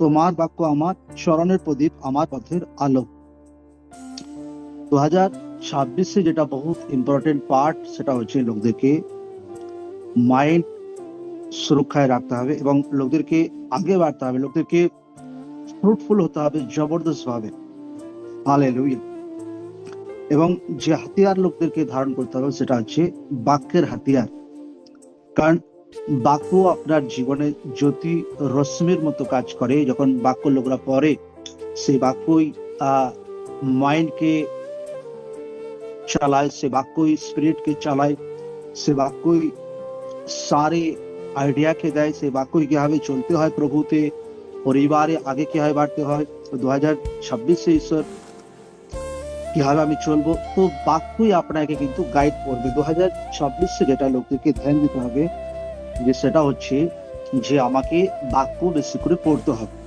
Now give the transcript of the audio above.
তোমার বাক্য আমার চরণের প্রদীপ আমার পথের আলো। দু হাজার ছাব্বিশে যেটা বহুত ইম্পর্টেন্ট পার্ট সেটা হচ্ছে লোকদেরকে মাইন্ড সুরক্ষায় রাখতে হবে এবং লোকদেরকে আগে বাড়তে হবে, লোকদেরকে ফ্রুটফুল হতে হবে জবরদস্ত ভাবে হালেলুয়া এবং যে হাতিয়ার লোকদেরকে ধারণ করতে হবে, সেটা হচ্ছে বাক্যের হাতিয়ার। কারণ বাক্য আপনার জীবনে জ্যোতি রশ্মির মতো কাজ করে, যখন বাক্য লোকরা পড়ে, সেই বাক্যই মাইন্ডকে চালায়, সে বাক্যই স্পিরিটকে চালায়, সে বাক্যই সারে আইডিয়াকে দেয়, সে বাক্যই কীভাবে চলতে হয় প্রভুতে, পরিবারে আগে কীভাবে বাড়তে হয়, দু হাজার ছাব্বিশে ঈশ্বর কীভাবে আমি চলবো, তো বাক্যই আপনাকে কিন্তু গাইড করবে। দু হাজার ছাব্বিশে যেটা লোকদেরকে ধ্যান দিতে হবে যে সেটা হচ্ছে যে আমাকে বাক্য বেশি করে পড়তে হবে।